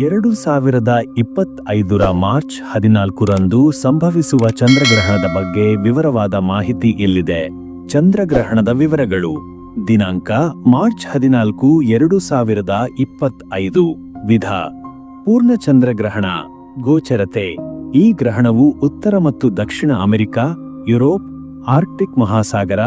ಎರಡು ಸಾವಿರದ ಇಪ್ಪತ್ತೈದರ ಮಾರ್ಚ್ ಹದಿನಾಲ್ಕರಂದು ಸಂಭವಿಸುವ ಚಂದ್ರಗ್ರಹಣದ ಬಗ್ಗೆ ವಿವರವಾದ ಮಾಹಿತಿ ಇಲ್ಲಿದೆ ಚಂದ್ರಗ್ರಹಣದ ವಿವರಗಳು. ದಿನಾಂಕ, ಮಾರ್ಚ್ ಹದಿನಾಲ್ಕು, ಎರಡು ಸಾವಿರದ ಇಪ್ಪತ್ತೈದು. ವಿಧ. ಪೂರ್ಣ ಚಂದ್ರಗ್ರಹಣ. ಗೋಚರತೆ. ಈ ಗ್ರಹಣವು ಉತ್ತರ ಮತ್ತು ದಕ್ಷಿಣ ಅಮೆರಿಕ, ಯುರೋಪ್, ಆರ್ಕ್ಟಿಕ್ ಮಹಾಸಾಗರ,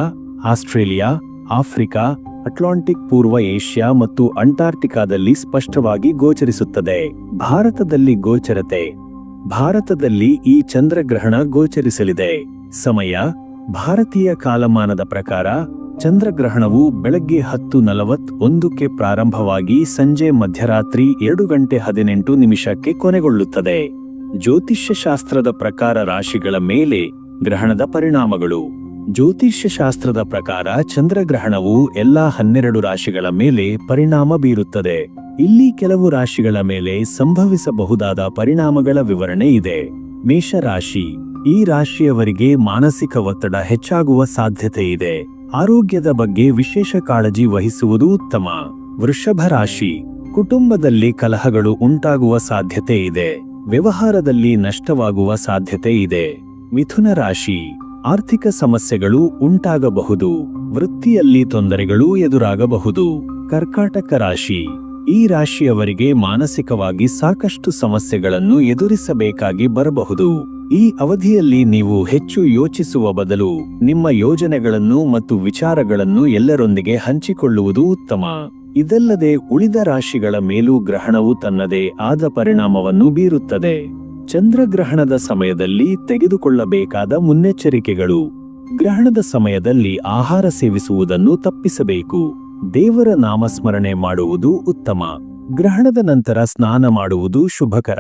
ಆಸ್ಟ್ರೇಲಿಯಾ, ಆಫ್ರಿಕಾ ಅಟ್ಲಾಂಟಿಕ್, ಪೂರ್ವ ಏಷ್ಯಾ ಮತ್ತು ಅಂಟಾರ್ಟಿಕಾದಲ್ಲಿ ಸ್ಪಷ್ಟವಾಗಿ ಗೋಚರಿಸುತ್ತದೆ. ಭಾರತದಲ್ಲಿ ಗೋಚರತೆ. ಭಾರತದಲ್ಲಿ ಈ ಚಂದ್ರಗ್ರಹಣ ಗೋಚರಿಸಲಿದೆ. ಸಮಯ. ಭಾರತೀಯ ಕಾಲಮಾನದ ಪ್ರಕಾರ, ಚಂದ್ರಗ್ರಹಣವು ಬೆಳಗ್ಗೆ ಹತ್ತು ನಲವತ್ತೊಂದಕ್ಕೆ ಪ್ರಾರಂಭವಾಗಿ ಸಂಜೆ ಮಧ್ಯರಾತ್ರಿ ಎರಡು ಗಂಟೆ ಹದಿನೆಂಟು ನಿಮಿಷಕ್ಕೆ ಕೊನೆಗೊಳ್ಳುತ್ತದೆ. ಜ್ಯೋತಿಷ್ಯಶಾಸ್ತ್ರದ ಪ್ರಕಾರ ರಾಶಿಗಳ ಮೇಲೆ ಗ್ರಹಣದ ಪರಿಣಾಮಗಳು. ಜ್ಯೋತಿಷ್ಯ ಶಾಸ್ತ್ರದ ಪ್ರಕಾರ ಚಂದ್ರಗ್ರಹಣವು ಎಲ್ಲಾ ಹನ್ನೆರಡು ರಾಶಿಗಳ ಮೇಲೆ ಪರಿಣಾಮ ಬೀರುತ್ತದೆ. ಇಲ್ಲಿ ಕೆಲವು ರಾಶಿಗಳ ಮೇಲೆ ಸಂಭವಿಸಬಹುದಾದ ಪರಿಣಾಮಗಳ ವಿವರಣೆ ಇದೆ. ಮೇಷರಾಶಿ. ಈ ರಾಶಿಯವರಿಗೆ ಮಾನಸಿಕ ಒತ್ತಡ ಹೆಚ್ಚಾಗುವ ಸಾಧ್ಯತೆ ಇದೆ. ಆರೋಗ್ಯದ ಬಗ್ಗೆ ವಿಶೇಷ ಕಾಳಜಿ ವಹಿಸುವುದು ಉತ್ತಮ. ವೃಷಭ ರಾಶಿ. ಕುಟುಂಬದಲ್ಲಿ ಕಲಹಗಳು ಉಂಟಾಗುವ ಸಾಧ್ಯತೆ ಇದೆ. ವ್ಯವಹಾರದಲ್ಲಿ ನಷ್ಟವಾಗುವ ಸಾಧ್ಯತೆ ಇದೆ. ಮಿಥುನ ರಾಶಿ. ಆರ್ಥಿಕ ಸಮಸ್ಯೆಗಳು ಉಂಟಾಗಬಹುದು, ವೃತ್ತಿಯಲ್ಲಿ ತೊಂದರೆಗಳು ಎದುರಾಗಬಹುದು. ಕರ್ಕಾಟಕ ರಾಶಿ, ಈ ರಾಶಿಯವರಿಗೆ ಮಾನಸಿಕವಾಗಿ ಸಾಕಷ್ಟು ಸಮಸ್ಯೆಗಳನ್ನು ಎದುರಿಸಬೇಕಾಗಿ ಬರಬಹುದು. ಈ ಅವಧಿಯಲ್ಲಿ ನೀವು ಹೆಚ್ಚು ಯೋಚಿಸುವ ಬದಲು ನಿಮ್ಮ ಯೋಜನೆಗಳನ್ನು ಮತ್ತು ವಿಚಾರಗಳನ್ನು ಎಲ್ಲರೊಂದಿಗೆ ಹಂಚಿಕೊಳ್ಳುವುದು ಉತ್ತಮ. ಇದಲ್ಲದೆ ಉಳಿದ ರಾಶಿಗಳ ಮೇಲೂ ಗ್ರಹಣವು ತನ್ನದೇ ಆದ ಪರಿಣಾಮವನ್ನು ಬೀರುತ್ತದೆ. ಚಂದ್ರಗ್ರಹಣದ ಸಮಯದಲ್ಲಿ ತೆಗೆದುಕೊಳ್ಳಬೇಕಾದ ಮುನ್ನೆಚ್ಚರಿಕೆಗಳು. ಗ್ರಹಣದ ಸಮಯದಲ್ಲಿ ಆಹಾರ ಸೇವಿಸುವುದನ್ನು ತಪ್ಪಿಸಬೇಕು. ದೇವರ ನಾಮಸ್ಮರಣೆ ಮಾಡುವುದು ಉತ್ತಮ. ಗ್ರಹಣದ ನಂತರ ಸ್ನಾನ ಮಾಡುವುದು ಶುಭಕರ.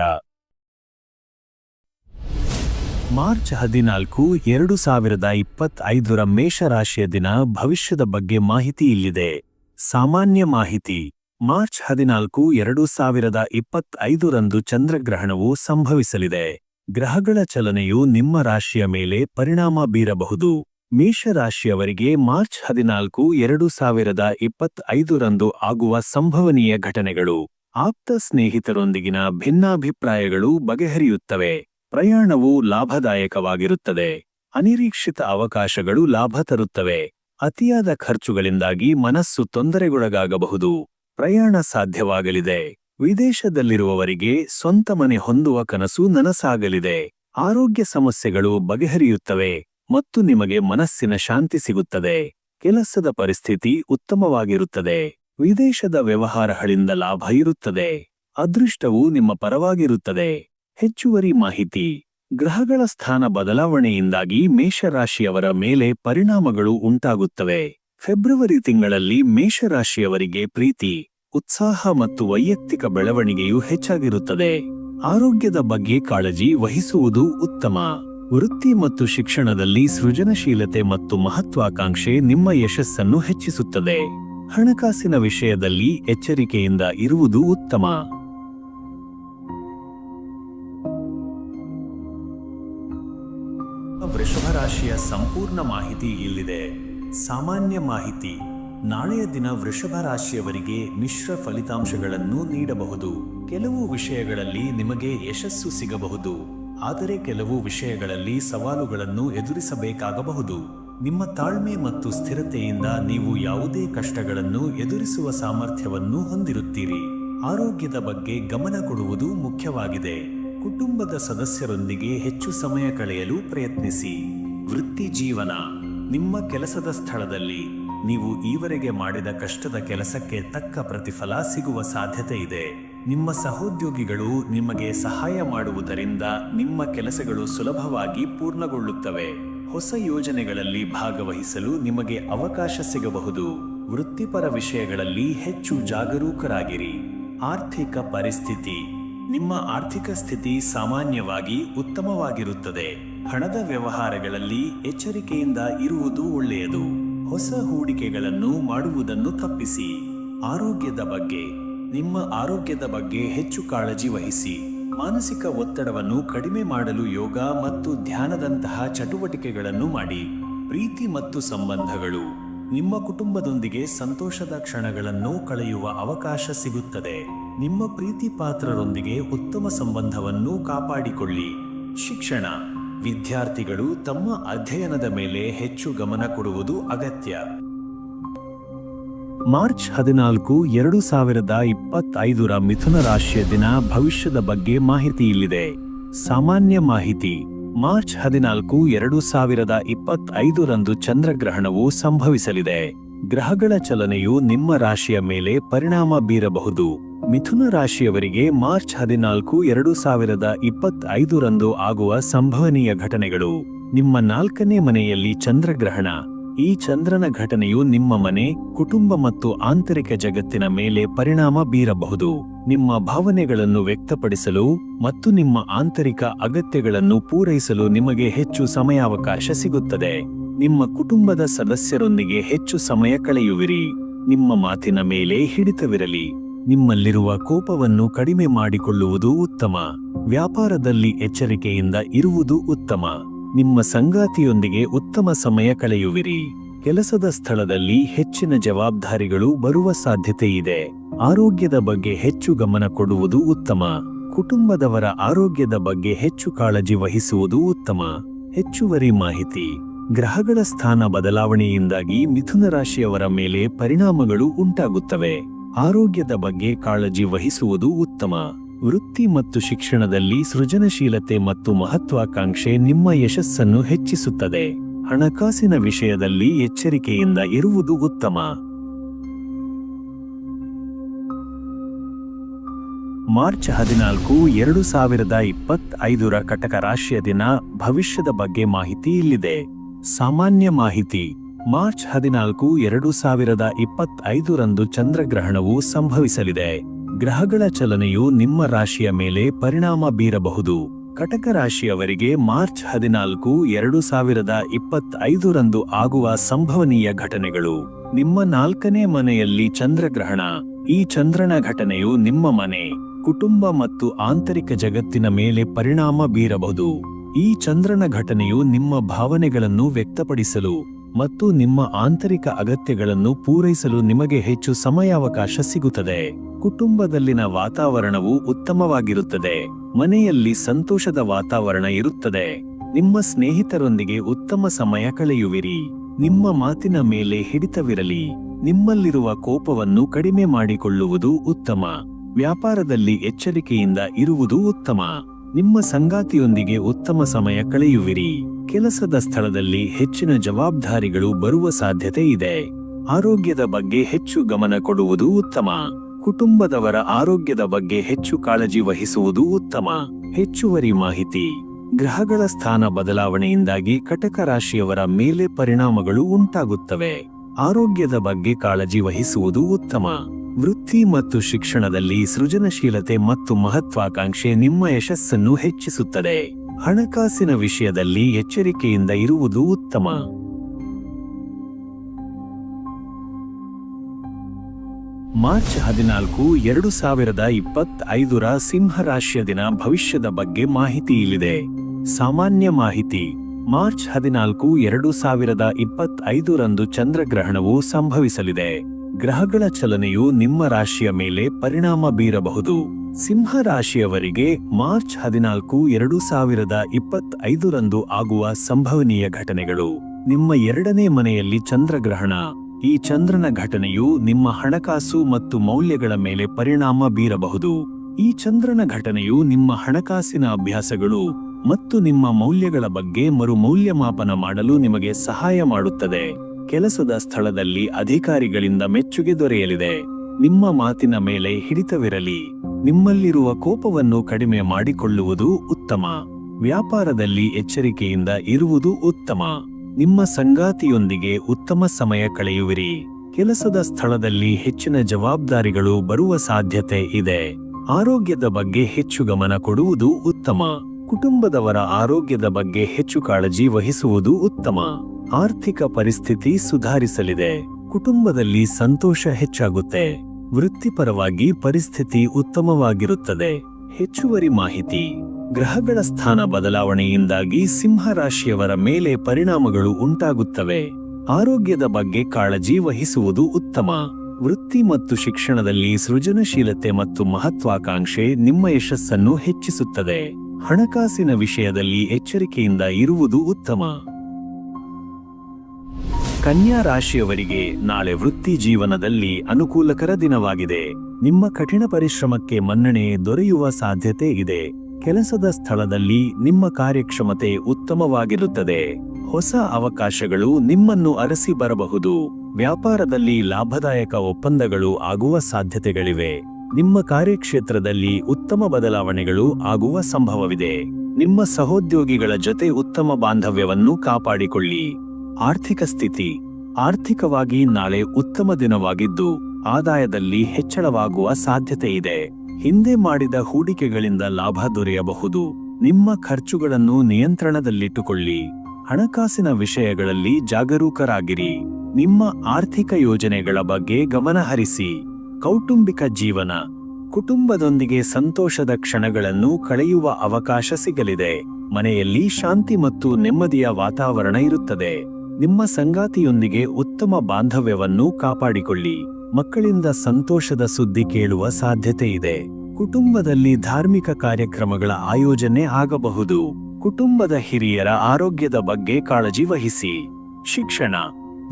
ಮಾರ್ಚ್ ಹದಿನಾಲ್ಕು, ಎರಡು ಸಾವಿರದ ಇಪ್ಪತ್ತೈದರ ಮೇಷರಾಶಿಯ ದಿನ ಭವಿಷ್ಯದ ಬಗ್ಗೆ ಮಾಹಿತಿ ಇಲ್ಲಿದೆ. ಸಾಮಾನ್ಯ ಮಾಹಿತಿ. ಮಾರ್ಚ್ ಹದಿನಾಲ್ಕು ಎರಡು ಸಾವಿರದ ಇಪ್ಪತ್ತೈದರಂದು ಚಂದ್ರಗ್ರಹಣವು ಸಂಭವಿಸಲಿದೆ. ಗ್ರಹಗಳ ಚಲನೆಯು ನಿಮ್ಮ ರಾಶಿಯ ಮೇಲೆ ಪರಿಣಾಮ ಬೀರಬಹುದು. ಮೇಷರಾಶಿಯವರಿಗೆ ಮಾರ್ಚ್ ಹದಿನಾಲ್ಕು ಎರಡು ಸಾವಿರದ ಇಪ್ಪತ್ತೈದರಂದು ಆಗುವ ಸಂಭವನೀಯ ಘಟನೆಗಳು. ಆಪ್ತ ಸ್ನೇಹಿತರೊಂದಿಗಿನ ಭಿನ್ನಾಭಿಪ್ರಾಯಗಳು ಬಗೆಹರಿಯುತ್ತವೆ. ಪ್ರಯಾಣವು ಲಾಭದಾಯಕವಾಗಿರುತ್ತದೆ. ಅನಿರೀಕ್ಷಿತ ಅವಕಾಶಗಳು ಲಾಭ ತರುತ್ತವೆ. ಅತಿಯಾದ ಖರ್ಚುಗಳಿಂದಾಗಿ ಮನಸ್ಸು ತೊಂದರೆಗೊಳಗಾಗಬಹುದು. ಪ್ರಯಾಣ ಸಾಧ್ಯವಾಗಲಿದೆ. ವಿದೇಶದಲ್ಲಿರುವವರಿಗೆ ಸ್ವಂತ ಮನೆ ಹೊಂದುವ ಕನಸು ನನಸಾಗಲಿದೆ. ಆರೋಗ್ಯ ಸಮಸ್ಯೆಗಳು ಬಗೆಹರಿಯುತ್ತವೆ ಮತ್ತು ನಿಮಗೆ ಮನಸ್ಸಿನ ಶಾಂತಿ ಸಿಗುತ್ತದೆ. ಕೆಲಸದ ಪರಿಸ್ಥಿತಿ ಉತ್ತಮವಾಗಿರುತ್ತದೆ. ವಿದೇಶದ ವ್ಯವಹಾರಗಳಿಂದ ಲಾಭ ಇರುತ್ತದೆ. ಅದೃಷ್ಟವು ನಿಮ್ಮ ಪರವಾಗಿರುತ್ತದೆ. ಹೆಚ್ಚುವರಿ ಮಾಹಿತಿ. ಗ್ರಹಗಳ ಸ್ಥಾನ ಬದಲಾವಣೆಯಿಂದಾಗಿ ಮೇಷರಾಶಿಯವರ ಮೇಲೆ ಪರಿಣಾಮಗಳು ಉಂಟಾಗುತ್ತವೆ. ಫೆಬ್ರವರಿ ತಿಂಗಳಲ್ಲಿ ಮೇಷರಾಶಿಯವರಿಗೆ ಪ್ರೀತಿ. ಉತ್ಸಾಹ ಮತ್ತು ವೈಯಕ್ತಿಕ ಬೆಳವಣಿಗೆಯು ಹೆಚ್ಚಾಗಿರುತ್ತದೆ. ಆರೋಗ್ಯದ ಬಗ್ಗೆ ಕಾಳಜಿ ವಹಿಸುವುದು ಉತ್ತಮ. ವೃತ್ತಿ ಮತ್ತು ಶಿಕ್ಷಣದಲ್ಲಿ ಸೃಜನಶೀಲತೆ ಮತ್ತು ಮಹತ್ವಾಕಾಂಕ್ಷೆ ನಿಮ್ಮ ಯಶಸ್ಸನ್ನು ಹೆಚ್ಚಿಸುತ್ತದೆ. ಹಣಕಾಸಿನ ವಿಷಯದಲ್ಲಿ ಎಚ್ಚರಿಕೆಯಿಂದ ಇರುವುದು ಉತ್ತಮ. ವೃಷಭ ರಾಶಿಯ ಸಂಪೂರ್ಣ ಮಾಹಿತಿ ಇಲ್ಲಿದೆ. ಸಾಮಾನ್ಯ ಮಾಹಿತಿ. ನಾಳೆಯ ದಿನ ವೃಷಭ ರಾಶಿಯವರಿಗೆ ಮಿಶ್ರ ಫಲಿತಾಂಶಗಳನ್ನು ನೀಡಬಹುದು. ಕೆಲವು ವಿಷಯಗಳಲ್ಲಿ ನಿಮಗೆ ಯಶಸ್ಸು ಸಿಗಬಹುದು. ಆದರೆ ಕೆಲವು ವಿಷಯಗಳಲ್ಲಿ ಸವಾಲುಗಳನ್ನು ಎದುರಿಸಬೇಕಾಗಬಹುದು. ನಿಮ್ಮ ತಾಳ್ಮೆ ಮತ್ತು ಸ್ಥಿರತೆಯಿಂದ ನೀವು ಯಾವುದೇ ಕಷ್ಟಗಳನ್ನು ಎದುರಿಸುವ ಸಾಮರ್ಥ್ಯವನ್ನು ಹೊಂದಿರುತ್ತೀರಿ. ಆರೋಗ್ಯದ ಬಗ್ಗೆ ಗಮನ ಕೊಡುವುದು ಮುಖ್ಯವಾಗಿದೆ. ಕುಟುಂಬದ ಸದಸ್ಯರೊಂದಿಗೆ ಹೆಚ್ಚು ಸಮಯ ಕಳೆಯಲು ಪ್ರಯತ್ನಿಸಿ. ವೃತ್ತಿ ಜೀವನ. ನಿಮ್ಮ ಕೆಲಸದ ಸ್ಥಳದಲ್ಲಿ. ನೀವು ಈವರೆಗೆ ಮಾಡಿದ ಕಷ್ಟದ ಕೆಲಸಕ್ಕೆ ತಕ್ಕ ಪ್ರತಿಫಲ ಸಿಗುವ ಸಾಧ್ಯತೆ ಇದೆ. ನಿಮ್ಮ ಸಹೋದ್ಯೋಗಿಗಳು ನಿಮಗೆ ಸಹಾಯ ಮಾಡುವುದರಿಂದ ನಿಮ್ಮ ಕೆಲಸಗಳು ಸುಲಭವಾಗಿ ಪೂರ್ಣಗೊಳ್ಳುತ್ತವೆ. ಹೊಸ ಯೋಜನೆಗಳಲ್ಲಿ ಭಾಗವಹಿಸಲು ನಿಮಗೆ ಅವಕಾಶ ಸಿಗಬಹುದು. ವೃತ್ತಿಪರ ವಿಷಯಗಳಲ್ಲಿ ಹೆಚ್ಚು ಜಾಗರೂಕರಾಗಿರಿ. ಆರ್ಥಿಕ ಪರಿಸ್ಥಿತಿ. ನಿಮ್ಮ ಆರ್ಥಿಕ ಸ್ಥಿತಿ ಸಾಮಾನ್ಯವಾಗಿ ಉತ್ತಮವಾಗಿರುತ್ತದೆ. ಹಣದ ವ್ಯವಹಾರಗಳಲ್ಲಿ ಎಚ್ಚರಿಕೆಯಿಂದ ಇರುವುದು ಒಳ್ಳೆಯದು. ಹೊಸ ಹೂಡಿಕೆಗಳನ್ನು ಮಾಡುವುದನ್ನು ತಪ್ಪಿಸಿ. ಆರೋಗ್ಯದ ಬಗ್ಗೆ, ನಿಮ್ಮ ಆರೋಗ್ಯದ ಬಗ್ಗೆ ಹೆಚ್ಚು ಕಾಳಜಿ ವಹಿಸಿ. ಮಾನಸಿಕ ಒತ್ತಡವನ್ನು ಕಡಿಮೆ ಮಾಡಲು ಯೋಗ ಮತ್ತು ಧ್ಯಾನದಂತಹ ಚಟುವಟಿಕೆಗಳನ್ನು ಮಾಡಿ. ಪ್ರೀತಿ ಮತ್ತು ಸಂಬಂಧಗಳು, ನಿಮ್ಮ ಕುಟುಂಬದೊಂದಿಗೆ ಸಂತೋಷದ ಕ್ಷಣಗಳನ್ನು ಕಳೆಯುವ ಅವಕಾಶ ಸಿಗುತ್ತದೆ. ನಿಮ್ಮ ಪ್ರೀತಿ ಪಾತ್ರರೊಂದಿಗೆ ಉತ್ತಮ ಸಂಬಂಧವನ್ನು ಕಾಪಾಡಿಕೊಳ್ಳಿ. ಶಿಕ್ಷಣ ವಿದ್ಯಾರ್ಥಿಗಳು ತಮ್ಮ ಅಧ್ಯಯನದ ಮೇಲೆ ಹೆಚ್ಚು ಗಮನ ಕೊಡುವುದು ಅಗತ್ಯ. ಮಾರ್ಚ್ ಹದಿನಾಲ್ಕು, ಎರಡು ಸಾವಿರದ ಇಪ್ಪತ್ತೈದರ ಮಿಥುನ ರಾಶಿಯ ದಿನ ಭವಿಷ್ಯದ ಬಗ್ಗೆ ಮಾಹಿತಿ ಇಲ್ಲಿದೆ. ಸಾಮಾನ್ಯ ಮಾಹಿತಿ, ಮಾರ್ಚ್ ಹದಿನಾಲ್ಕು, ಎರಡು ಸಾವಿರದ ಇಪ್ಪತ್ತೈದರಂದು ಚಂದ್ರಗ್ರಹಣವು ಸಂಭವಿಸಲಿದೆ. ಗ್ರಹಗಳ ಚಲನೆಯು ನಿಮ್ಮ ರಾಶಿಯ ಮೇಲೆ ಪರಿಣಾಮ ಬೀರಬಹುದು. ಮಿಥುನ ರಾಶಿಯವರಿಗೆ ಮಾರ್ಚ್ ಹದಿನಾಲ್ಕು ಎರಡು ಸಾವಿರದ ಇಪ್ಪತ್ತೈದರಂದು ಆಗುವ ಸಂಭವನೀಯ ಘಟನೆಗಳು. ನಿಮ್ಮ ನಾಲ್ಕನೇ ಮನೆಯಲ್ಲಿ ಚಂದ್ರಗ್ರಹಣ. ಈ ಚಂದ್ರನ ಘಟನೆಯು ನಿಮ್ಮ ಮನೆ, ಕುಟುಂಬ ಮತ್ತು ಆಂತರಿಕ ಜಗತ್ತಿನ ಮೇಲೆ ಪರಿಣಾಮ ಬೀರಬಹುದು. ನಿಮ್ಮ ಭಾವನೆಗಳನ್ನು ವ್ಯಕ್ತಪಡಿಸಲು ಮತ್ತು ನಿಮ್ಮ ಆಂತರಿಕ ಅಗತ್ಯಗಳನ್ನು ಪೂರೈಸಲು ನಿಮಗೆ ಹೆಚ್ಚು ಸಮಯಾವಕಾಶ ಸಿಗುತ್ತದೆ. ನಿಮ್ಮ ಕುಟುಂಬದ ಸದಸ್ಯರೊಂದಿಗೆ ಹೆಚ್ಚು ಸಮಯ ಕಳೆಯುವಿರಿ. ನಿಮ್ಮ ಮಾತಿನ ಮೇಲೆ ಹಿಡಿತವಿರಲಿ. ನಿಮ್ಮಲ್ಲಿರುವ ಕೋಪವನ್ನು ಕಡಿಮೆ ಮಾಡಿಕೊಳ್ಳುವುದು ಉತ್ತಮ. ವ್ಯಾಪಾರದಲ್ಲಿ ಎಚ್ಚರಿಕೆಯಿಂದ ಇರುವುದು ಉತ್ತಮ. ನಿಮ್ಮ ಸಂಗಾತಿಯೊಂದಿಗೆ ಉತ್ತಮ ಸಮಯ ಕಳೆಯುವಿರಿ. ಕೆಲಸದ ಸ್ಥಳದಲ್ಲಿ ಹೆಚ್ಚಿನ ಜವಾಬ್ದಾರಿಗಳು ಬರುವ ಸಾಧ್ಯತೆಯಿದೆ ಆರೋಗ್ಯದ ಬಗ್ಗೆ ಹೆಚ್ಚು ಗಮನ ಕೊಡುವುದು ಉತ್ತಮ. ಕುಟುಂಬದವರ ಆರೋಗ್ಯದ ಬಗ್ಗೆ ಹೆಚ್ಚು ಕಾಳಜಿ ವಹಿಸುವುದು ಉತ್ತಮ. ಹೆಚ್ಚುವರಿ ಮಾಹಿತಿ. ಗ್ರಹಗಳ ಸ್ಥಾನ ಬದಲಾವಣೆಯಿಂದಾಗಿ ಮಿಥುನ ರಾಶಿಯವರ ಮೇಲೆ ಪರಿಣಾಮಗಳು ಉಂಟಾಗುತ್ತವೆ. ಆರೋಗ್ಯದ ಬಗ್ಗೆ ಕಾಳಜಿ ವಹಿಸುವುದು ಉತ್ತಮ. ವೃತ್ತಿ ಮತ್ತು ಶಿಕ್ಷಣದಲ್ಲಿ ಸೃಜನಶೀಲತೆ ಮತ್ತು ಮಹತ್ವಾಕಾಂಕ್ಷೆ ನಿಮ್ಮ ಯಶಸ್ಸನ್ನು ಹೆಚ್ಚಿಸುತ್ತದೆ. ಹಣಕಾಸಿನ ವಿಷಯದಲ್ಲಿ ಎಚ್ಚರಿಕೆಯಿಂದ ಇರುವುದು ಉತ್ತಮ. ಮಾರ್ಚ್ ಹದಿನಾಲ್ಕು, ಎರಡು ಸಾವಿರದ ಇಪ್ಪತ್ತೈದರ ಕಟಕ ರಾಶಿಯ ದಿನ ಭವಿಷ್ಯದ ಬಗ್ಗೆ ಮಾಹಿತಿ ಇಲ್ಲಿದೆ. ಸಾಮಾನ್ಯ ಮಾಹಿತಿ. ಮಾರ್ಚ್ ಹದಿನಾಲ್ಕು ಎರಡು ಸಾವಿರದ ಇಪ್ಪತ್ತೈದರಂದು ಚಂದ್ರಗ್ರಹಣವು ಸಂಭವಿಸಲಿದೆ. ಗ್ರಹಗಳ ಚಲನೆಯು ನಿಮ್ಮ ರಾಶಿಯ ಮೇಲೆ ಪರಿಣಾಮ ಬೀರಬಹುದು. ಕಟಕ ರಾಶಿಯವರಿಗೆ ಮಾರ್ಚ್ ಹದಿನಾಲ್ಕು ಎರಡು ಸಾವಿರದ ಇಪ್ಪತ್ತೈದರಂದು ಆಗುವ ಸಂಭವನೀಯ ಘಟನೆಗಳು. ನಿಮ್ಮ ನಾಲ್ಕನೇ ಮನೆಯಲ್ಲಿ ಚಂದ್ರಗ್ರಹಣ. ಈ ಚಂದ್ರನ ಘಟನೆಯು ನಿಮ್ಮ ಮನೆ, ಕುಟುಂಬ ಮತ್ತು ಆಂತರಿಕ ಜಗತ್ತಿನ ಮೇಲೆ ಪರಿಣಾಮ ಬೀರಬಹುದು. ಈ ಚಂದ್ರನ ಘಟನೆಯು ನಿಮ್ಮ ಭಾವನೆಗಳನ್ನು ವ್ಯಕ್ತಪಡಿಸಲು ಮತ್ತು ನಿಮ್ಮ ಆಂತರಿಕ ಅಗತ್ಯಗಳನ್ನು ಪೂರೈಸಲು ನಿಮಗೆ ಹೆಚ್ಚು ಸಮಯಾವಕಾಶ ಸಿಗುತ್ತದೆ. ಕುಟುಂಬದಲ್ಲಿನ ವಾತಾವರಣವು ಉತ್ತಮವಾಗಿರುತ್ತದೆ. ಮನೆಯಲ್ಲಿ ಸಂತೋಷದ ವಾತಾವರಣ ಇರುತ್ತದೆ. ನಿಮ್ಮ ಸ್ನೇಹಿತರೊಂದಿಗೆ ಉತ್ತಮ ಸಮಯ ಕಳೆಯುವಿರಿ. ನಿಮ್ಮ ಮಾತಿನ ಮೇಲೆ ಹಿಡಿತವಿರಲಿ. ನಿಮ್ಮಲ್ಲಿರುವ ಕೋಪವನ್ನು ಕಡಿಮೆ ಮಾಡಿಕೊಳ್ಳುವುದು ಉತ್ತಮ. ವ್ಯಾಪಾರದಲ್ಲಿ ಎಚ್ಚರಿಕೆಯಿಂದ ಇರುವುದು ಉತ್ತಮ. ನಿಮ್ಮ ಸಂಗಾತಿಯೊಂದಿಗೆ ಉತ್ತಮ ಸಮಯ ಕಳೆಯುವಿರಿ. ಕೆಲಸದ ಸ್ಥಳದಲ್ಲಿ ಹೆಚ್ಚಿನ ಜವಾಬ್ದಾರಿಗಳು ಬರುವ ಸಾಧ್ಯತೆ ಇದೆ. ಆರೋಗ್ಯದ ಬಗ್ಗೆ ಹೆಚ್ಚು ಗಮನ ಕೊಡುವುದು ಉತ್ತಮ. ಕುಟುಂಬದವರ ಆರೋಗ್ಯದ ಬಗ್ಗೆ ಹೆಚ್ಚು ಕಾಳಜಿ ವಹಿಸುವುದು ಉತ್ತಮ. ಹೆಚ್ಚುವರಿ ಮಾಹಿತಿ. ಗ್ರಹಗಳ ಸ್ಥಾನ ಬದಲಾವಣೆಯಿಂದಾಗಿ ಕಟಕ ರಾಶಿಯವರ ಮೇಲೆ ಪರಿಣಾಮಗಳು ಉಂಟಾಗುತ್ತವೆ. ಆರೋಗ್ಯದ ಬಗ್ಗೆ ಕಾಳಜಿ ವಹಿಸುವುದು ಉತ್ತಮ. ವೃತ್ತಿ ಮತ್ತು ಶಿಕ್ಷಣದಲ್ಲಿ ಸೃಜನಶೀಲತೆ ಮತ್ತು ಮಹತ್ವಾಕಾಂಕ್ಷೆ ನಿಮ್ಮ ಯಶಸ್ಸನ್ನು ಹೆಚ್ಚಿಸುತ್ತದೆ. ಹಣಕಾಸಿನ ವಿಷಯದಲ್ಲಿ ಎಚ್ಚರಿಕೆಯಿಂದ ಇರುವುದು ಉತ್ತಮ. ಮಾರ್ಚ್ ಹದಿನಾಲ್ಕು ಎರಡು ಸಾವಿರದ ಇಪ್ಪತ್ತೈದರ ಸಿಂಹ ಸಿಂಹರಾಶಿಯ ದಿನ ಭವಿಷ್ಯದ ಬಗ್ಗೆ ಮಾಹಿತಿ ಇಲ್ಲಿದೆ. ಸಾಮಾನ್ಯ ಮಾಹಿತಿ ಮಾರ್ಚ್ ಹದಿನಾಲ್ಕು ಎರಡು ಸಾವಿರದ ಇಪ್ಪತ್ತೈದರಂದು ಚಂದ್ರಗ್ರಹಣವು ಸಂಭವಿಸಲಿದೆ. ಗ್ರಹಗಳ ಚಲನೆಯು ನಿಮ್ಮ ರಾಶಿಯ ಮೇಲೆ ಪರಿಣಾಮ ಬೀರಬಹುದು. ಸಿಂಹ ರಾಶಿಯವರಿಗೆ ಮಾರ್ಚ್ ಹದಿನಾಲ್ಕು, ಎರಡು ಸಾವಿರದ ಇಪ್ಪತ್ತೈದರಂದು ಆಗುವ ಸಂಭವನೀಯ ಘಟನೆಗಳು. ನಿಮ್ಮ ಎರಡನೇ ಮನೆಯಲ್ಲಿ ಚಂದ್ರಗ್ರಹಣ. ಈ ಚಂದ್ರನ ಘಟನೆಯು ನಿಮ್ಮ ಹಣಕಾಸು ಮತ್ತು ಮೌಲ್ಯಗಳ ಮೇಲೆ ಪರಿಣಾಮ ಬೀರಬಹುದು. ಈ ಚಂದ್ರನ ಘಟನೆಯು ನಿಮ್ಮ ಹಣಕಾಸಿನ ಅಭ್ಯಾಸಗಳು ಮತ್ತು ನಿಮ್ಮ ಮೌಲ್ಯಗಳ ಬಗ್ಗೆ ಮರು ಮೌಲ್ಯಮಾಪನ ಮಾಡಲು ನಿಮಗೆ ಸಹಾಯ ಮಾಡುತ್ತದೆ. ಕೆಲಸದ ಸ್ಥಳದಲ್ಲಿ ಅಧಿಕಾರಿಗಳಿಂದ ಮೆಚ್ಚುಗೆ ದೊರೆಯಲಿದೆ. ನಿಮ್ಮ ಮಾತಿನ ಮೇಲೆ ಹಿಡಿತವಿರಲಿ. ನಿಮ್ಮಲ್ಲಿರುವ ಕೋಪವನ್ನು ಕಡಿಮೆ ಮಾಡಿಕೊಳ್ಳುವುದು ಉತ್ತಮ. ವ್ಯಾಪಾರದಲ್ಲಿ ಎಚ್ಚರಿಕೆಯಿಂದ ಇರುವುದು ಉತ್ತಮ. ನಿಮ್ಮ ಸಂಗಾತಿಯೊಂದಿಗೆ ಉತ್ತಮ ಸಮಯ ಕಳೆಯುವಿರಿ. ಕೆಲಸದ ಸ್ಥಳದಲ್ಲಿ ಹೆಚ್ಚಿನ ಜವಾಬ್ದಾರಿಗಳು ಬರುವ ಸಾಧ್ಯತೆ ಇದೆ. ಆರೋಗ್ಯದ ಬಗ್ಗೆ ಹೆಚ್ಚು ಗಮನ ಕೊಡುವುದು ಉತ್ತಮ. ಕುಟುಂಬದವರ ಆರೋಗ್ಯದ ಬಗ್ಗೆ ಹೆಚ್ಚು ಕಾಳಜಿ ವಹಿಸುವುದು ಉತ್ತಮ. ಆರ್ಥಿಕ ಪರಿಸ್ಥಿತಿ ಸುಧಾರಿಸಲಿದೆ. ಕುಟುಂಬದಲ್ಲಿ ಸಂತೋಷ ಹೆಚ್ಚಾಗುತ್ತೆ. ವೃತ್ತಿಪರವಾಗಿ ಪರಿಸ್ಥಿತಿ ಉತ್ತಮವಾಗಿರುತ್ತದೆ. ಹೆಚ್ಚುವರಿ ಮಾಹಿತಿ. ಗ್ರಹಗಳ ಸ್ಥಾನ ಬದಲಾವಣೆಯಿಂದಾಗಿ ಸಿಂಹರಾಶಿಯವರ ಮೇಲೆ ಪರಿಣಾಮಗಳು ಉಂಟಾಗುತ್ತವೆ. ಆರೋಗ್ಯದ ಬಗ್ಗೆ ಕಾಳಜಿ ವಹಿಸುವುದು ಉತ್ತಮ. ವೃತ್ತಿ ಮತ್ತು ಶಿಕ್ಷಣದಲ್ಲಿ ಸೃಜನಶೀಲತೆ ಮತ್ತು ಮಹತ್ವಾಕಾಂಕ್ಷೆ ನಿಮ್ಮ ಯಶಸ್ಸನ್ನು ಹೆಚ್ಚಿಸುತ್ತದೆ. ಹಣಕಾಸಿನ ವಿಷಯದಲ್ಲಿ ಎಚ್ಚರಿಕೆಯಿಂದ ಇರುವುದು ಉತ್ತಮ. ಕನ್ಯಾ ರಾಶಿಯವರಿಗೆ ನಾಳೆ ವೃತ್ತಿ ಜೀವನದಲ್ಲಿ ಅನುಕೂಲಕರ ದಿನವಾಗಿದೆ. ನಿಮ್ಮ ಕಠಿಣ ಪರಿಶ್ರಮಕ್ಕೆ ಮನ್ನಣೆ ದೊರೆಯುವ ಸಾಧ್ಯತೆ ಇದೆ. ಕೆಲಸದ ಸ್ಥಳದಲ್ಲಿ ನಿಮ್ಮ ಕಾರ್ಯಕ್ಷಮತೆ ಉತ್ತಮವಾಗಿರುತ್ತದೆ. ಹೊಸ ಅವಕಾಶಗಳು ನಿಮ್ಮನ್ನು ಅರಸಿ ಬರಬಹುದು. ವ್ಯಾಪಾರದಲ್ಲಿ ಲಾಭದಾಯಕ ಒಪ್ಪಂದಗಳು ಆಗುವ ಸಾಧ್ಯತೆಗಳಿವೆ. ನಿಮ್ಮ ಕಾರ್ಯಕ್ಷೇತ್ರದಲ್ಲಿ ಉತ್ತಮ ಬದಲಾವಣೆಗಳು ಆಗುವ ಸಂಭವವಿದೆ. ನಿಮ್ಮ ಸಹೋದ್ಯೋಗಿಗಳ ಜೊತೆ ಉತ್ತಮ ಬಾಂಧವ್ಯವನ್ನು ಕಾಪಾಡಿಕೊಳ್ಳಿ. ಆರ್ಥಿಕ ಸ್ಥಿತಿ. ಆರ್ಥಿಕವಾಗಿ ನಾಳೆ ಉತ್ತಮ ದಿನವಾಗಿದ್ದು, ಆದಾಯದಲ್ಲಿ ಹೆಚ್ಚಳವಾಗುವ ಸಾಧ್ಯತೆ ಇದೆ. ಹಿಂದೆ ಮಾಡಿದ ಹೂಡಿಕೆಗಳಿಂದ ಲಾಭ ದೊರೆಯಬಹುದು. ನಿಮ್ಮ ಖರ್ಚುಗಳನ್ನು ನಿಯಂತ್ರಣದಲ್ಲಿಟ್ಟುಕೊಳ್ಳಿ. ಹಣಕಾಸಿನ ವಿಷಯಗಳಲ್ಲಿ ಜಾಗರೂಕರಾಗಿರಿ. ನಿಮ್ಮ ಆರ್ಥಿಕ ಯೋಜನೆಗಳ ಬಗ್ಗೆ ಗಮನಹರಿಸಿ ಕೌಟುಂಬಿಕ ಜೀವನ. ಕುಟುಂಬದೊಂದಿಗೆ ಸಂತೋಷದ ಕ್ಷಣಗಳನ್ನು ಕಳೆಯುವ ಅವಕಾಶ ಸಿಗಲಿದೆ. ಮನೆಯಲ್ಲಿ ಶಾಂತಿ ಮತ್ತು ನೆಮ್ಮದಿಯ ವಾತಾವರಣ ಇರುತ್ತದೆ. ನಿಮ್ಮ ಸಂಗಾತಿಯೊಂದಿಗೆ ಉತ್ತಮ ಬಾಂಧವ್ಯವನ್ನು ಕಾಪಾಡಿಕೊಳ್ಳಿ. ಮಕ್ಕಳಿಂದ ಸಂತೋಷದ ಸುದ್ದಿ ಕೇಳುವ ಸಾಧ್ಯತೆ ಇದೆ. ಕುಟುಂಬದಲ್ಲಿ ಧಾರ್ಮಿಕ ಕಾರ್ಯಕ್ರಮಗಳ ಆಯೋಜನೆ ಆಗಬಹುದು. ಕುಟುಂಬದ ಹಿರಿಯರ ಆರೋಗ್ಯದ ಬಗ್ಗೆ ಕಾಳಜಿ ವಹಿಸಿ. ಶಿಕ್ಷಣ.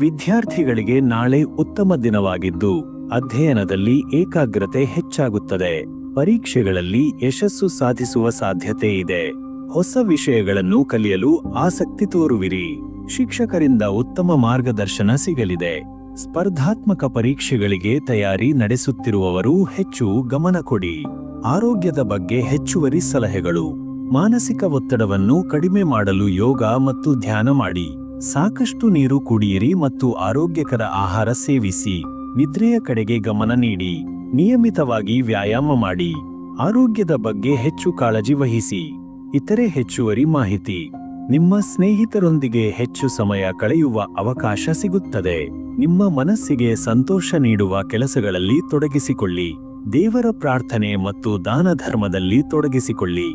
ವಿದ್ಯಾರ್ಥಿಗಳಿಗೆ ನಾಳೆ ಉತ್ತಮ ದಿನವಾಗಿದ್ದು, ಅಧ್ಯಯನದಲ್ಲಿ ಏಕಾಗ್ರತೆ ಹೆಚ್ಚಾಗುತ್ತದೆ. ಪರೀಕ್ಷೆಗಳಲ್ಲಿ ಯಶಸ್ಸು ಸಾಧಿಸುವ ಸಾಧ್ಯತೆ ಇದೆ. ಹೊಸ ವಿಷಯಗಳನ್ನು ಕಲಿಯಲು ಆಸಕ್ತಿ ತೋರುವಿರಿ. ಶಿಕ್ಷಕರಿಂದ ಉತ್ತಮ ಮಾರ್ಗದರ್ಶನ ಸಿಗಲಿದೆ. ಸ್ಪರ್ಧಾತ್ಮಕ ಪರೀಕ್ಷೆಗಳಿಗೆ ತಯಾರಿ ನಡೆಸುತ್ತಿರುವವರು ಹೆಚ್ಚು ಗಮನ ಕೊಡಿ. ಆರೋಗ್ಯದ ಬಗ್ಗೆ ಹೆಚ್ಚುವರಿ ಸಲಹೆಗಳು. ಮಾನಸಿಕ ಒತ್ತಡವನ್ನು ಕಡಿಮೆ ಮಾಡಲು ಯೋಗ ಮತ್ತು ಧ್ಯಾನ ಮಾಡಿ. ಸಾಕಷ್ಟು ನೀರು ಕುಡಿಯಿರಿ ಮತ್ತು ಆರೋಗ್ಯಕರ ಆಹಾರ ಸೇವಿಸಿ. ನಿದ್ರೆಯ ಕಡೆಗೆ ಗಮನ ನೀಡಿ. ನಿಯಮಿತವಾಗಿ ವ್ಯಾಯಾಮ ಮಾಡಿ. ಆರೋಗ್ಯದ ಬಗ್ಗೆ ಹೆಚ್ಚು ಕಾಳಜಿ ವಹಿಸಿ. ಇತರೆ ಹೆಚ್ಚುವರಿ ಮಾಹಿತಿ. ನಿಮ್ಮ ಸ್ನೇಹಿತರೊಂದಿಗೆ ಹೆಚ್ಚು ಸಮಯ ಕಳೆಯುವ ಅವಕಾಶ ಸಿಗುತ್ತದೆ. ನಿಮ್ಮ ಮನಸ್ಸಿಗೆ ಸಂತೋಷ ನೀಡುವ ಕೆಲಸಗಳಲ್ಲಿ ತೊಡಗಿಸಿಕೊಳ್ಳಿ. ದೇವರ ಪ್ರಾರ್ಥನೆ ಮತ್ತು ದಾನ ಧರ್ಮದಲ್ಲಿ ತೊಡಗಿಸಿಕೊಳ್ಳಿ.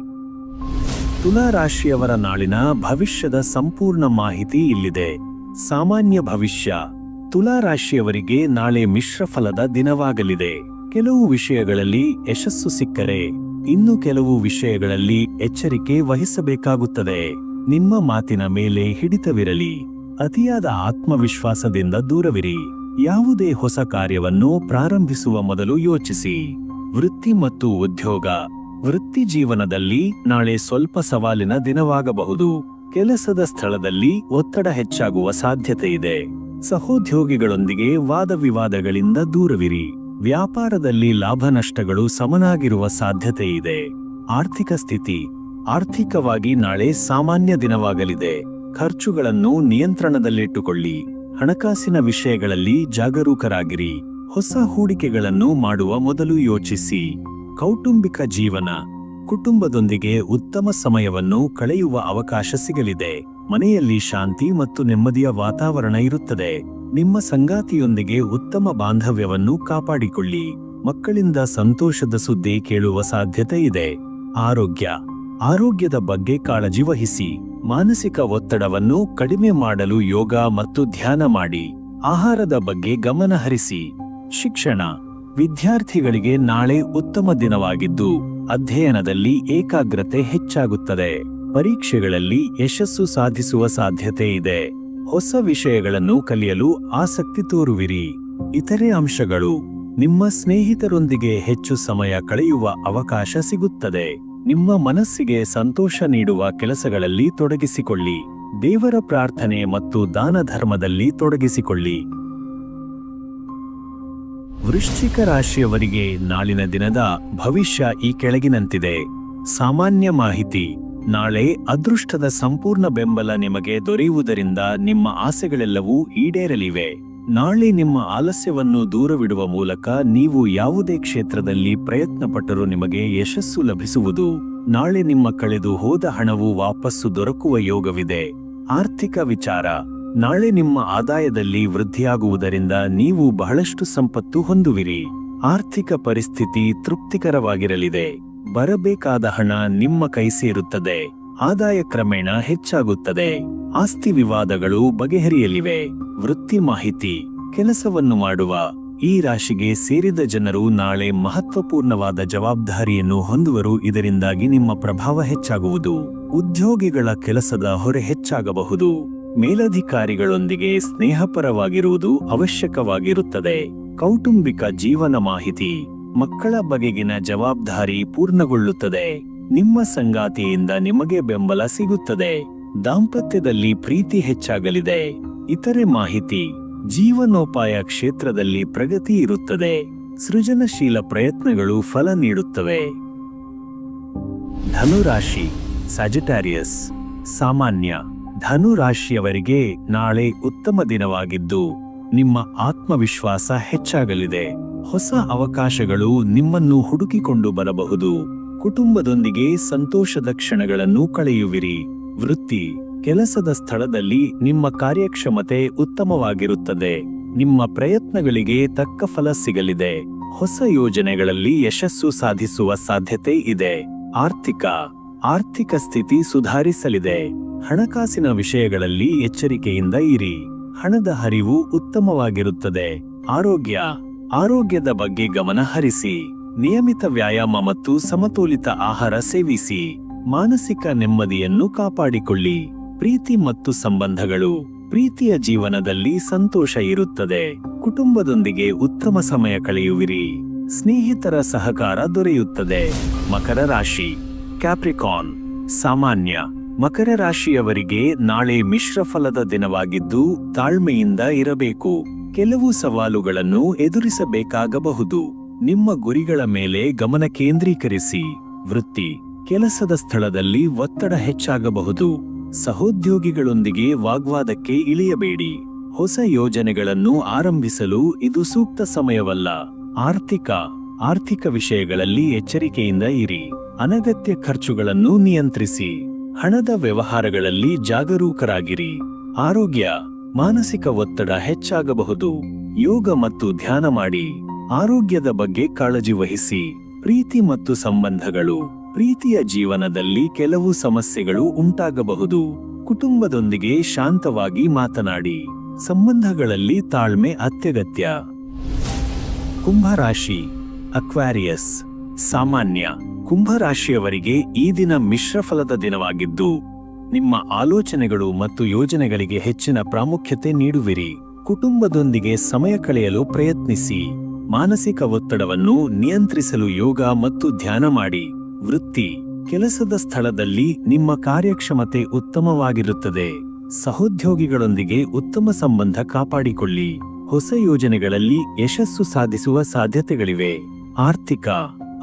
ತುಲಾ ರಾಶಿಯವರ ನಾಳಿನ ಭವಿಷ್ಯದ ಸಂಪೂರ್ಣ ಮಾಹಿತಿ ಇಲ್ಲಿದೆ. ಸಾಮಾನ್ಯ ಭವಿಷ್ಯ. ತುಲಾ ರಾಶಿಯವರಿಗೆ ನಾಳೆ ಮಿಶ್ರಫಲದ ದಿನವಾಗಲಿದೆ. ಕೆಲವು ವಿಷಯಗಳಲ್ಲಿ ಯಶಸ್ಸು ಸಿಕ್ಕರೆ. ಇನ್ನು ಕೆಲವು ವಿಷಯಗಳಲ್ಲಿ ಎಚ್ಚರಿಕೆ ವಹಿಸಬೇಕಾಗುತ್ತದೆ. ನಿಮ್ಮ ಮಾತಿನ ಮೇಲೆ ಹಿಡಿತವಿರಲಿ. ಅತಿಯಾದ ಆತ್ಮವಿಶ್ವಾಸದಿಂದ ದೂರವಿರಿ. ಯಾವುದೇ ಹೊಸ ಕಾರ್ಯವನ್ನು ಪ್ರಾರಂಭಿಸುವ ಮೊದಲು ಯೋಚಿಸಿ. ವೃತ್ತಿ ಮತ್ತು ಉದ್ಯೋಗ. ವೃತ್ತಿ ಜೀವನದಲ್ಲಿ ನಾಳೆ ಸ್ವಲ್ಪ ಸವಾಲಿನ ದಿನವಾಗಬಹುದು. ಕೆಲಸದ ಸ್ಥಳದಲ್ಲಿ ಒತ್ತಡ ಹೆಚ್ಚಾಗುವ ಸಾಧ್ಯತೆ ಇದೆ. ಸಹೋದ್ಯೋಗಿಗಳೊಂದಿಗೆ ವಾದವಿವಾದಗಳಿಂದ ದೂರವಿರಿ. ವ್ಯಾಪಾರದಲ್ಲಿ ಲಾಭನಷ್ಟಗಳು ಸಮನಾಗಿರುವ ಸಾಧ್ಯತೆ ಇದೆ. ಆರ್ಥಿಕ ಸ್ಥಿತಿ. ಆರ್ಥಿಕವಾಗಿ ನಾಳೆ ಸಾಮಾನ್ಯ ದಿನವಾಗಲಿದೆ. ಖರ್ಚುಗಳನ್ನು ನಿಯಂತ್ರಣದಲ್ಲಿಟ್ಟುಕೊಳ್ಳಿ. ಹಣಕಾಸಿನ ವಿಷಯಗಳಲ್ಲಿ ಜಾಗರೂಕರಾಗಿರಿ. ಹೊಸ ಹೂಡಿಕೆಗಳನ್ನು ಮಾಡುವ ಮೊದಲು ಯೋಚಿಸಿ. ಕೌಟುಂಬಿಕ ಜೀವನ. ಕುಟುಂಬದೊಂದಿಗೆ ಉತ್ತಮ ಸಮಯವನ್ನು ಕಳೆಯುವ ಅವಕಾಶ ಸಿಗಲಿದೆ. ಮನೆಯಲ್ಲಿ ಶಾಂತಿ ಮತ್ತು ನೆಮ್ಮದಿಯ ವಾತಾವರಣ ಇರುತ್ತದೆ. ನಿಮ್ಮ ಸಂಗಾತಿಯೊಂದಿಗೆ ಉತ್ತಮ ಬಾಂಧವ್ಯವನ್ನು ಕಾಪಾಡಿಕೊಳ್ಳಿ. ಮಕ್ಕಳಿಂದ ಸಂತೋಷದ ಸುದ್ದಿ ಕೇಳುವ ಸಾಧ್ಯತೆ ಇದೆ. ಆರೋಗ್ಯ. ಆರೋಗ್ಯದ ಬಗ್ಗೆ ಕಾಳಜಿ ವಹಿಸಿ ಮಾನಸಿಕ ಒತ್ತಡವನ್ನು ಕಡಿಮೆ ಮಾಡಲು ಯೋಗ ಮತ್ತು ಧ್ಯಾನ ಮಾಡಿ ಆಹಾರದ ಬಗ್ಗೆ ಗಮನ ಹರಿಸಿ. ಶಿಕ್ಷಣ ವಿದ್ಯಾರ್ಥಿಗಳಿಗೆ ನಾಳೆ ಉತ್ತಮ ದಿನವಾಗಿದ್ದು ಅಧ್ಯಯನದಲ್ಲಿ ಏಕಾಗ್ರತೆ ಹೆಚ್ಚಾಗುತ್ತದೆ. ಪರೀಕ್ಷೆಗಳಲ್ಲಿ ಯಶಸ್ಸು ಸಾಧಿಸುವ ಸಾಧ್ಯತೆ ಇದೆ. ಹೊಸ ವಿಷಯಗಳನ್ನು ಕಲಿಯಲು ಆಸಕ್ತಿ ತೋರುವಿರಿ. ಇತರೆ ಅಂಶಗಳು ನಿಮ್ಮ ಸ್ನೇಹಿತರೊಂದಿಗೆ ಹೆಚ್ಚು ಸಮಯ ಕಳೆಯುವ ಅವಕಾಶ ಸಿಗುತ್ತದೆ. ನಿಮ್ಮ ಮನಸ್ಸಿಗೆ ಸಂತೋಷ ನೀಡುವ ಕೆಲಸಗಳಲ್ಲಿ ತೊಡಗಿಸಿಕೊಳ್ಳಿ. ದೇವರ ಪ್ರಾರ್ಥನೆ ಮತ್ತು ದಾನ ಧರ್ಮದಲ್ಲಿ ತೊಡಗಿಸಿಕೊಳ್ಳಿ. ವೃಶ್ಚಿಕ ರಾಶಿಯವರಿಗೆ ನಾಳಿನ ದಿನದ ಭವಿಷ್ಯ ಈ ಕೆಳಗಿನಂತಿದೆ. ಸಾಮಾನ್ಯ ಮಾಹಿತಿ, ನಾಳೆ ಅದೃಷ್ಟದ ಸಂಪೂರ್ಣ ಬೆಂಬಲ ನಿಮಗೆ ದೊರೆಯುವುದರಿಂದ ನಿಮ್ಮ ಆಸೆಗಳೆಲ್ಲವೂ ಈಡೇರಲಿವೆ. ನಾಳೆ ನಿಮ್ಮ ಆಲಸ್ಯವನ್ನು ದೂರವಿಡುವ ಮೂಲಕ ನೀವು ಯಾವುದೇ ಕ್ಷೇತ್ರದಲ್ಲಿ ಪ್ರಯತ್ನಪಟ್ಟರೂ ನಿಮಗೆ ಯಶಸ್ಸು ಲಭಿಸುವುದು, ನಾಳೆ ನಿಮ್ಮ ಕಳೆದು ಹೋದ ಹಣವು ವಾಪಸ್ಸು ದೊರಕುವ ಯೋಗವಿದೆ. ಆರ್ಥಿಕ ವಿಚಾರ, ನಾಳೆ ನಿಮ್ಮ ಆದಾಯದಲ್ಲಿ ವೃದ್ಧಿಯಾಗುವುದರಿಂದ ನೀವು ಬಹಳಷ್ಟು ಸಂಪತ್ತು ಹೊಂದುವಿರಿ. ಆರ್ಥಿಕ ಪರಿಸ್ಥಿತಿ ತೃಪ್ತಿಕರವಾಗಿರಲಿದೆ. ಬರಬೇಕಾದ ಹಣ ನಿಮ್ಮ ಕೈ ಸೇರುತ್ತದೆ. ಆದಾಯ ಕ್ರಮೇಣ ಹೆಚ್ಚಾಗುತ್ತದೆ. ಆಸ್ತಿ ವಿವಾದಗಳು ಬಗೆಹರಿಯಲಿವೆ. ವೃತ್ತಿ ಮಾಹಿತಿ, ಕೆಲಸವನ್ನು ಮಾಡುವ, ಈ ರಾಶಿಗೆ ಸೇರಿದ ಜನರು ನಾಳೆ ಮಹತ್ವಪೂರ್ಣವಾದ ಜವಾಬ್ದಾರಿಯನ್ನು ಹೊಂದುವರು. ಇದರಿಂದಾಗಿ ನಿಮ್ಮ ಪ್ರಭಾವ ಹೆಚ್ಚಾಗುವುದು. ಉದ್ಯೋಗಿಗಳ ಕೆಲಸದ ಹೊರೆ ಹೆಚ್ಚಾಗಬಹುದು. ಮೇಲಧಿಕಾರಿಗಳೊಂದಿಗೆ ಸ್ನೇಹಪರವಾಗಿರುವುದು ಅವಶ್ಯಕವಾಗಿರುತ್ತದೆ. ಕೌಟುಂಬಿಕ ಜೀವನ ಮಾಹಿತಿ, ಮಕ್ಕಳ ಬಗೆಗಿನ ಜವಾಬ್ದಾರಿ ಪೂರ್ಣಗೊಳ್ಳುತ್ತದೆ. ನಿಮ್ಮ ಸಂಗಾತಿಯಿಂದ ನಿಮಗೆ ಬೆಂಬಲ ಸಿಗುತ್ತದೆ. ದಾಂಪತ್ಯದಲ್ಲಿ ಪ್ರೀತಿ ಹೆಚ್ಚಾಗಲಿದೆ. ಇತರೆ ಮಾಹಿತಿ, ಜೀವನೋಪಾಯ ಕ್ಷೇತ್ರದಲ್ಲಿ ಪ್ರಗತಿ ಇರುತ್ತದೆ. ಸೃಜನಶೀಲ ಪ್ರಯತ್ನಗಳು ಫಲ ನೀಡುತ್ತವೆ. ಧನುರಾಶಿ ಸಜಿಟಾರಿಯಸ್ ಸಾಮಾನ್ಯ, ಧನುರಾಶಿಯವರಿಗೆ ನಾಳೆ ಉತ್ತಮ ದಿನವಾಗಿದ್ದು, ನಿಮ್ಮ ಆತ್ಮವಿಶ್ವಾಸ ಹೆಚ್ಚಾಗಲಿದೆ. ಹೊಸ ಅವಕಾಶಗಳು ನಿಮ್ಮನ್ನು ಹುಡುಕಿಕೊಂಡು ಬರಬಹುದು. ಕುಟುಂಬದೊಂದಿಗೆ ಸಂತೋಷದ ಕ್ಷಣಗಳನ್ನು ಕಳೆಯುವಿರಿ. ವೃತ್ತಿ, ಕೆಲಸದ ಸ್ಥಳದಲ್ಲಿ ನಿಮ್ಮ ಕಾರ್ಯಕ್ಷಮತೆ ಉತ್ತಮವಾಗಿರುತ್ತದೆ. ನಿಮ್ಮ ಪ್ರಯತ್ನಗಳಿಗೆ ತಕ್ಕ ಫಲ ಸಿಗಲಿದೆ. ಹೊಸ ಯೋಜನೆಗಳಲ್ಲಿ ಯಶಸ್ಸು ಸಾಧಿಸುವ ಸಾಧ್ಯತೆ ಇದೆ. ಆರ್ಥಿಕ ಆರ್ಥಿಕ ಸ್ಥಿತಿ ಸುಧಾರಿಸಲಿದೆ. ಹಣಕಾಸಿನ ವಿಷಯಗಳಲ್ಲಿ ಎಚ್ಚರಿಕೆಯಿಂದ ಇರಿ. ಹಣದ ಹರಿವು ಉತ್ತಮವಾಗಿರುತ್ತದೆ. ಆರೋಗ್ಯ, ಆರೋಗ್ಯದ ಬಗ್ಗೆ ಗಮನ ಹರಿಸಿ ನಿಯಮಿತ ವ್ಯಾಯಾಮ ಮತ್ತು ಸಮತೋಲಿತ ಆಹಾರ ಸೇವಿಸಿ ಮಾನಸಿಕ ನೆಮ್ಮದಿಯನ್ನು ಕಾಪಾಡಿಕೊಳ್ಳಿ. ಪ್ರೀತಿ ಮತ್ತು ಸಂಬಂಧಗಳು ಪ್ರೀತಿಯ ಜೀವನದಲ್ಲಿ ಸಂತೋಷ ಇರುತ್ತದೆ. ಕುಟುಂಬದೊಂದಿಗೆ ಉತ್ತಮ ಸಮಯ ಕಳೆಯುವಿರಿ. ಸ್ನೇಹಿತರ ಸಹಕಾರ ದೊರೆಯುತ್ತದೆ. ಮಕರ ರಾಶಿ ಕ್ಯಾಪ್ರಿಕಾನ್ ಸಾಮಾನ್ಯ ಮಕರ ರಾಶಿಯವರಿಗೆ ನಾಳೆ ಮಿಶ್ರ ಫಲದ ದಿನವಾಗಿದ್ದು ತಾಳ್ಮೆಯಿಂದ ಇರಬೇಕು. ಕೆಲವು ಸವಾಲುಗಳನ್ನು ಎದುರಿಸಬೇಕಾಗಬಹುದು. ನಿಮ್ಮ ಗುರಿಗಳ ಮೇಲೆ ಗಮನ ಕೇಂದ್ರೀಕರಿಸಿ, ವೃತ್ತಿ, ಕೆಲಸದ ಸ್ಥಳದಲ್ಲಿ ಒತ್ತಡ ಹೆಚ್ಚಾಗಬಹುದು. ಸಹೋದ್ಯೋಗಿಗಳೊಂದಿಗೆ ವಾಗ್ವಾದಕ್ಕೆ ಇಳಿಯಬೇಡಿ. ಹೊಸ ಯೋಜನೆಗಳನ್ನು ಆರಂಭಿಸಲು ಇದು ಸೂಕ್ತ ಸಮಯವಲ್ಲ. ಆರ್ಥಿಕ ಆರ್ಥಿಕ ವಿಷಯಗಳಲ್ಲಿ ಎಚ್ಚರಿಕೆಯಿಂದ ಇರಿ. ಅನಗತ್ಯ ಖರ್ಚುಗಳನ್ನು ನಿಯಂತ್ರಿಸಿ. ಹಣದ ವ್ಯವಹಾರಗಳಲ್ಲಿ ಜಾಗರೂಕರಾಗಿರಿ. ಆರೋಗ್ಯ, ಮಾನಸಿಕ ಒತ್ತಡ ಹೆಚ್ಚಾಗಬಹುದು. ಯೋಗ ಮತ್ತು ಧ್ಯಾನ ಮಾಡಿ. ಆರೋಗ್ಯದ ಬಗ್ಗೆ ಕಾಳಜಿ ವಹಿಸಿ. ಪ್ರೀತಿ ಮತ್ತು ಸಂಬಂಧಗಳು. ಪ್ರೀತಿಯ ಜೀವನದಲ್ಲಿ ಕೆಲವು ಸಮಸ್ಯೆಗಳು ಉಂಟಾಗಬಹುದು. ಕುಟುಂಬದೊಂದಿಗೆ ಶಾಂತವಾಗಿ ಮಾತನಾಡಿ. ಸಂಬಂಧಗಳಲ್ಲಿ ತಾಳ್ಮೆ ಅತ್ಯಗತ್ಯ. ಕುಂಭರಾಶಿ. ಅಕ್ವಾರಿಯಸ್. ಸಾಮಾನ್ಯ. ಕುಂಭರಾಶಿಯವರಿಗೆ ಈ ದಿನ ಮಿಶ್ರ ಫಲದ ದಿನವಾಗಿದ್ದು, ನಿಮ್ಮ ಆಲೋಚನೆಗಳು ಮತ್ತು ಯೋಜನೆಗಳಿಗೆ ಹೆಚ್ಚಿನ ಪ್ರಾಮುಖ್ಯತೆ ನೀಡುವಿರಿ. ಕುಟುಂಬದೊಂದಿಗೆ ಸಮಯ ಕಳೆಯಲು ಪ್ರಯತ್ನಿಸಿ. ಮಾನಸಿಕ ಒತ್ತಡವನ್ನು ನಿಯಂತ್ರಿಸಲು ಯೋಗ ಮತ್ತು ಧ್ಯಾನ ಮಾಡಿ. ವೃತ್ತಿ, ಕೆಲಸದ ಸ್ಥಳದಲ್ಲಿ ನಿಮ್ಮ ಕಾರ್ಯಕ್ಷಮತೆ ಉತ್ತಮವಾಗಿರುತ್ತದೆ. ಸಹೋದ್ಯೋಗಿಗಳೊಂದಿಗೆ ಉತ್ತಮ ಸಂಬಂಧ ಕಾಪಾಡಿಕೊಳ್ಳಿ. ಹೊಸ ಯೋಜನೆಗಳಲ್ಲಿ ಯಶಸ್ಸು ಸಾಧಿಸುವ ಸಾಧ್ಯತೆಗಳಿವೆ. ಆರ್ಥಿಕ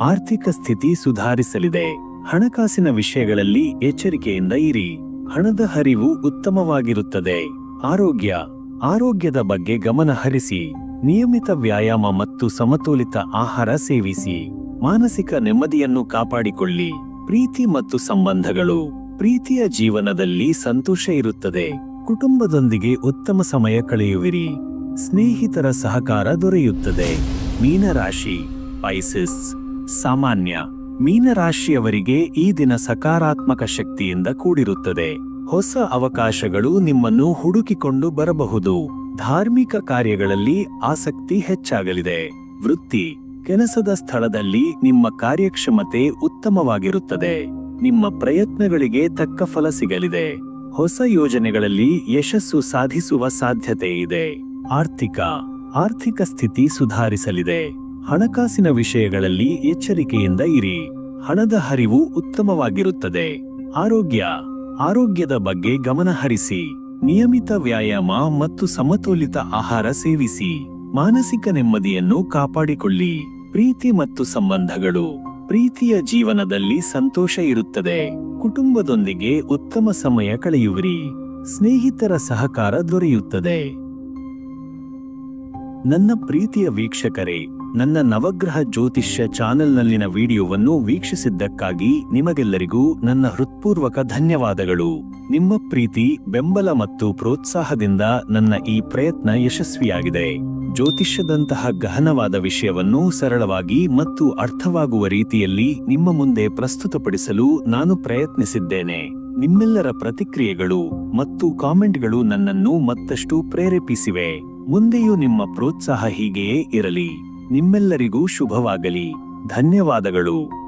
ಆರ್ಥಿಕ ಸ್ಥಿತಿ ಸುಧಾರಿಸಲಿದೆ. ಹಣಕಾಸಿನ ವಿಷಯಗಳಲ್ಲಿ ಎಚ್ಚರಿಕೆಯಿಂದ ಇರಿ. ಹಣದ ಹರಿವು ಉತ್ತಮವಾಗಿರುತ್ತದೆ. ಆರೋಗ್ಯ, ಆರೋಗ್ಯದ ಬಗ್ಗೆ ಗಮನ ಹರಿಸಿ ನಿಯಮಿತ ವ್ಯಾಯಾಮ ಮತ್ತು ಸಮತೋಲಿತ ಆಹಾರ ಸೇವಿಸಿ. ಮಾನಸಿಕ ನೆಮ್ಮದಿಯನ್ನು ಕಾಪಾಡಿಕೊಳ್ಳಿ. ಪ್ರೀತಿ ಮತ್ತು ಸಂಬಂಧಗಳು ಪ್ರೀತಿಯ ಜೀವನದಲ್ಲಿ ಸಂತೋಷ ಇರುತ್ತದೆ. ಕುಟುಂಬದೊಂದಿಗೆ ಉತ್ತಮ ಸಮಯ ಕಳೆಯುವಿರಿ. ಸ್ನೇಹಿತರ ಸಹಕಾರ ದೊರೆಯುತ್ತದೆ. ಮೀನರಾಶಿ ಪೈಸಿಸ್ ಸಾಮಾನ್ಯ, ಮೀನರಾಶಿಯವರಿಗೆ ಈ ದಿನ ಸಕಾರಾತ್ಮಕ ಶಕ್ತಿಯಿಂದ ಕೂಡಿರುತ್ತದೆ. ಹೊಸ ಅವಕಾಶಗಳು ನಿಮ್ಮನ್ನು ಹುಡುಕಿಕೊಂಡು ಬರಬಹುದು. ಧಾರ್ಮಿಕ ಕಾರ್ಯಗಳಲ್ಲಿ ಆಸಕ್ತಿ ಹೆಚ್ಚಾಗಲಿದೆ. ವೃತ್ತಿ ಕೆಲಸದ ಸ್ಥಳದಲ್ಲಿ ನಿಮ್ಮ ಕಾರ್ಯಕ್ಷಮತೆ ಉತ್ತಮವಾಗಿರುತ್ತದೆ. ನಿಮ್ಮ ಪ್ರಯತ್ನಗಳಿಗೆ ತಕ್ಕ ಫಲ ಸಿಗಲಿದೆ. ಹೊಸ ಯೋಜನೆಗಳಲ್ಲಿ ಯಶಸ್ಸು ಸಾಧಿಸುವ ಸಾಧ್ಯತೆ ಇದೆ. ಆರ್ಥಿಕ ಆರ್ಥಿಕ ಸ್ಥಿತಿ ಸುಧಾರಿಸಲಿದೆ. ಹಣಕಾಸಿನ ವಿಷಯಗಳಲ್ಲಿ ಎಚ್ಚರಿಕೆಯಿಂದ ಇರಿ. ಹಣದ ಹರಿವು ಉತ್ತಮವಾಗಿರುತ್ತದೆ. ಆರೋಗ್ಯ, ಆರೋಗ್ಯದ ಬಗ್ಗೆ ಗಮನ ಹರಿಸಿ ನಿಯಮಿತ ವ್ಯಾಯಾಮ ಮತ್ತು ಸಮತೋಲಿತ ಆಹಾರ ಸೇವಿಸಿ. ಮಾನಸಿಕ ನೆಮ್ಮದಿಯನ್ನು ಕಾಪಾಡಿಕೊಳ್ಳಿ. ಪ್ರೀತಿ ಮತ್ತು ಸಂಬಂಧಗಳು. ಪ್ರೀತಿಯ ಜೀವನದಲ್ಲಿ ಸಂತೋಷ ಇರುತ್ತದೆ. ಕುಟುಂಬದೊಂದಿಗೆ ಉತ್ತಮ ಸಮಯ ಕಳೆಯುವಿರಿ. ಸ್ನೇಹಿತರ ಸಹಕಾರ ದೊರೆಯುತ್ತದೆ. ನನ್ನ ಪ್ರೀತಿಯ ವೀಕ್ಷಕರೇ ನನ್ನ ನವಗ್ರಹ ಜ್ಯೋತಿಷ್ಯ ಚಾನೆಲ್ನಲ್ಲಿನ ವಿಡಿಯೋವನ್ನು ವೀಕ್ಷಿಸಿದ್ದಕ್ಕಾಗಿ ನಿಮಗೆಲ್ಲರಿಗೂ ನನ್ನ ಹೃತ್ಪೂರ್ವಕ ಧನ್ಯವಾದಗಳು. ನಿಮ್ಮ ಪ್ರೀತಿ, ಬೆಂಬಲ ಮತ್ತು ಪ್ರೋತ್ಸಾಹದಿಂದ ನನ್ನ ಈ ಪ್ರಯತ್ನ ಯಶಸ್ವಿಯಾಗಿದೆ. ಜ್ಯೋತಿಷ್ಯದಂತಹ ಗಹನವಾದ ವಿಷಯವನ್ನು ಸರಳವಾಗಿ ಮತ್ತು ಅರ್ಥವಾಗುವ ರೀತಿಯಲ್ಲಿ ನಿಮ್ಮ ಮುಂದೆ ಪ್ರಸ್ತುತಪಡಿಸಲು ನಾನು ಪ್ರಯತ್ನಿಸಿದ್ದೇನೆ. ನಿಮ್ಮೆಲ್ಲರ ಪ್ರತಿಕ್ರಿಯೆಗಳು ಮತ್ತು ಕಾಮೆಂಟ್ಗಳು ನನ್ನನ್ನು ಮತ್ತಷ್ಟು ಪ್ರೇರೇಪಿಸಿವೆ. ಮುಂದೆಯೂ ನಿಮ್ಮ ಪ್ರೋತ್ಸಾಹ ಹೀಗೆಯೇ ಇರಲಿ. ನಿಮ್ಮೆಲ್ಲರಿಗೂ ಶುಭವಾಗಲಿ. ಧನ್ಯವಾದಗಳು.